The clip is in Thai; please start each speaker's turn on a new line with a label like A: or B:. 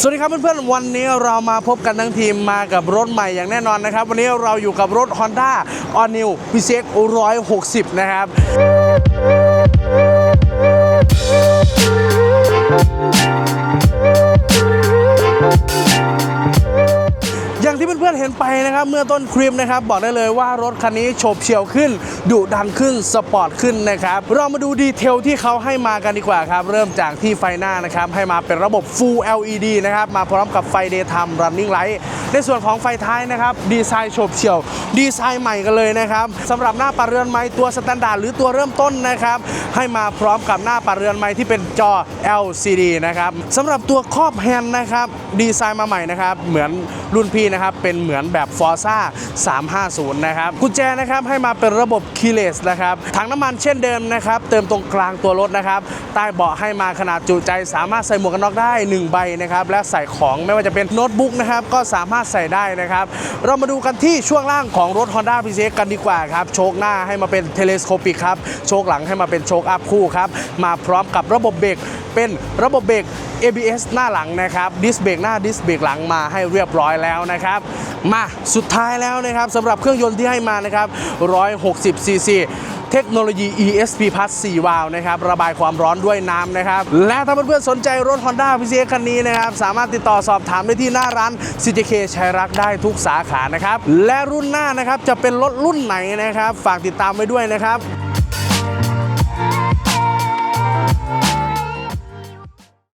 A: สวัสดีครับเพื่อนๆวันนี้เรามาพบกันทั้งทีมมากับรถใหม่อย่างแน่นอนนะครับ วันนี้เราอยู่กับรถ Honda All New p c x 160 นะครับางที่เพื่อนเห็นไปนะครับ เมื่อต้นคลิปนะครับ บอกได้เลยว่ารถคันนี้โฉบเฉี่ยวขึ้นดุดันขึ้นสปอร์ตขึ้นนะครับ เรามาดูดีเทลที่เขาให้มากันดีกว่าครับ เริ่มจากที่ไฟหน้านะครับ ให้มาเป็นระบบ Full LED นะครับ มาพร้อมกับไฟ Daytime Running Light ในส่วนของไฟท้ายนะครับ ดีไซน์โฉบเฉี่ยว ดีไซน์ใหม่กันเลยนะครับสำหรับหน้าปัดเรือนไม้ตัวสแตนดาร์ดหรือตัวเริ่มต้นนะครับให้มาพร้อมกับหน้าปัดเรือนไม้ที่เป็นจอ LCD นะครับสำหรับตัวครอบแฮนด์นะครับดีไซน์มาใหม่นะครับเหมือนรุ่นพี่นะครับเป็นเหมือนแบบ Forza 350 นะครับกุญแจนะครับให้มาเป็นระบบ keyless นะครับถังน้ำมันเช่นเดิมนะครับเติมตรงกลางตัวรถนะครับใต้เบาะให้มาขนาดจุใจ สามารถใส่หมวกกันน็อกได้ 1 ใบนะครับและใส่ของไม่ว่าจะเป็นโน้ตบุ๊กนะครับก็สามารถใส่ได้นะครับ เรามาดูกันที่ช่วงล่างของสองรถ Honda p c x กันดีกว่าครับ โชคหน้าให้มาเป็นเทเลสโคปิกครับ โชคหลังให้มาเป็นโชคอัพคู่ครับ มาพร้อมกับระบบเบรกเป็นระบบเบรก ABS หน้าหลังนะครับ ดิสเบรกหน้าดิสเบรกหลังมาให้เรียบร้อยแล้วนะครับ มาสุดท้ายแล้วนะครับสำหรับเครื่องยนต์ที่ให้มานะครับ160ซีซี เทคโนโลยี ESP Plus 4 วาล์วนะครับ ระบายความร้อนด้วยน้ำนะครับ และถ้าเพื่อนๆสนใจรถ Honda p c x คันนี้นะครับ สามารถติดต่อสอบถามได้ที่หน้าร้าน CJK ชัยรักได้ทุกสาขานะครับ และรุ่นหน้านะครับจะเป็นรถรุ่นไหนนะครับ ฝากติดตามไว้ด้วยนะครับ